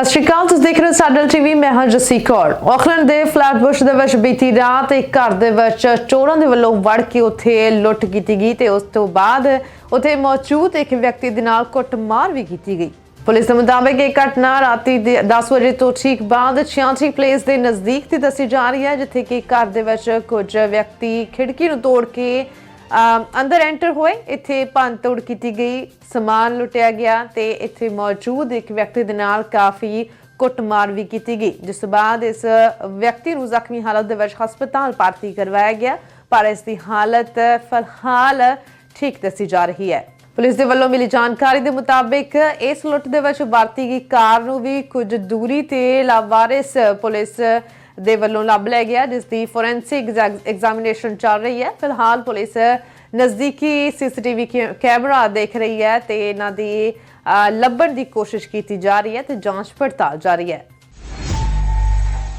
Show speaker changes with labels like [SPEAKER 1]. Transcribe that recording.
[SPEAKER 1] ਸਤਿ ਸ਼੍ਰੀ ਅਕਾਲ, ਤੁਸੀਂ ਦੇਖ ਰਹੇ ਹੋ ਸਾਡਲ ਟੀਵੀ ਮੈਂ ਹਾਂ ਜਸੀ ਕੌਰ। ਆਕਲੈਂਡ ਦੇ ਫਲੈਟਬੁਸ਼ ਦੇ ਵਿੱਚ ਬੀਤੀ ਰਾਤ ਇੱਕ ਘਰ ਦੇ ਵਿੱਚ ਚੋਰਾਂ ਦੇ ਵੱਲੋਂ ਵੜ ਕੇ ਉੱਥੇ ਲੁੱਟ ਕੀਤੀ ਗਈ ਤੇ ਉਸ ਤੋਂ ਬਾਅਦ ਉੱਥੇ ਮੌਜੂਦ ਇੱਕ ਵਿਅਕਤੀ ਦੇ ਨਾਲ ਕੁੱਟਮਾਰ ਵੀ ਕੀਤੀ ਗਈ। ਪੁਲਿਸ ਦੇ ਮੁਤਾਬਕ ਇਹ ਘਟਨਾ ਰਾਤੀ ਦੇ 10 ਵਜੇ ਤੋਂ ਠੀਕ ਬਾਅਦ ਛਿਆਂਚੀ ਪਲੇਸ ਦੇ ਨਜ਼ਦੀਕ ਦੀ ਦੱਸੀ ਜਾ ਰਹੀ ਹੈ, ਜਿੱਥੇ ਕਿ ਘਰ ਦੇ ਵਿੱਚ ਕੁਝ ਵਿਅਕਤੀ ਖਿੜਕੀ ਨੂੰ ਤੋੜ ਕੇ ਅੰਦਰ ਐਂਟਰ ਹੋਏ, ਇੱਥੇ ਭੰਨ ਕੀਤੀ ਗਈ, ਸਮਾਨ ਲੁੱਟਿਆ ਗਿਆ ਤੇ ਇੱਥੇ ਮੌਜੂਦ ਇੱਕ ਵਿਅਕਤੀ ਦੇ ਨਾਲ ਕਾਫੀ ਕੁੱਟਮਾਰ ਵੀ ਕੀਤੀ ਗਈ, ਜਿਸ ਤੋਂ ਬਾਅਦ ਇਸ ਵਿਅਕਤੀ ਨੂੰ ਜ਼ਖਮੀ ਹਾਲਤ ਦੇ ਵਿੱਚ ਹਸਪਤਾਲ ਭਰਤੀ ਕਰਵਾਇਆ ਗਿਆ, ਪਰ ਇਸ ਦੀ ਹਾਲਤ ਫਿਲਹਾਲ ਠੀਕ ਦੱਸੀ ਜਾ ਰਹੀ ਹੈ। ਪੁਲਿਸ ਦੇ ਵੱਲੋਂ ਮਿਲੀ ਜਾਣਕਾਰੀ ਦੇ ਮੁਤਾਬਿਕ ਇਸ ਲੁੱਟ ਦੇ ਵਿੱਚ ਵਰਤੀ ਗਈ ਕਾਰ ਨੂੰ ਵੀ ਕੁਝ ਦੂਰੀ ਤੇ ਲਾਵਾਰਿਸ ਪੁਲਿਸ ਦੇ ਵੱਲੋਂ ਲੱਭ ਲਿਆ ਗਿਆ ਜਿਸ ਦੀ ਫੋਰੈਂਸਿਕ ਐਗਜ਼ਾਮੀਨੇਸ਼ਨ ਚੱਲ ਰਹੀ ਹੈ। ਫਿਲਹਾਲ ਪੁਲਿਸ ਨਜ਼ਦੀਕੀ ਸੀਸੀਟੀਵੀ ਕੈਮਰਾ ਦੇਖ ਰਹੀ ਹੈ ਤੇ ਇਹਨਾਂ ਦੀ ਅ, ਲੱਭਣ ਦੀ ਕੋਸ਼ਿਸ਼ ਕੀਤੀ ਜਾ ਰਹੀ ਹੈ ਤੇ ਜਾਂਚ ਪੜਤਾਲ ਜਾਰੀ ਹੈ।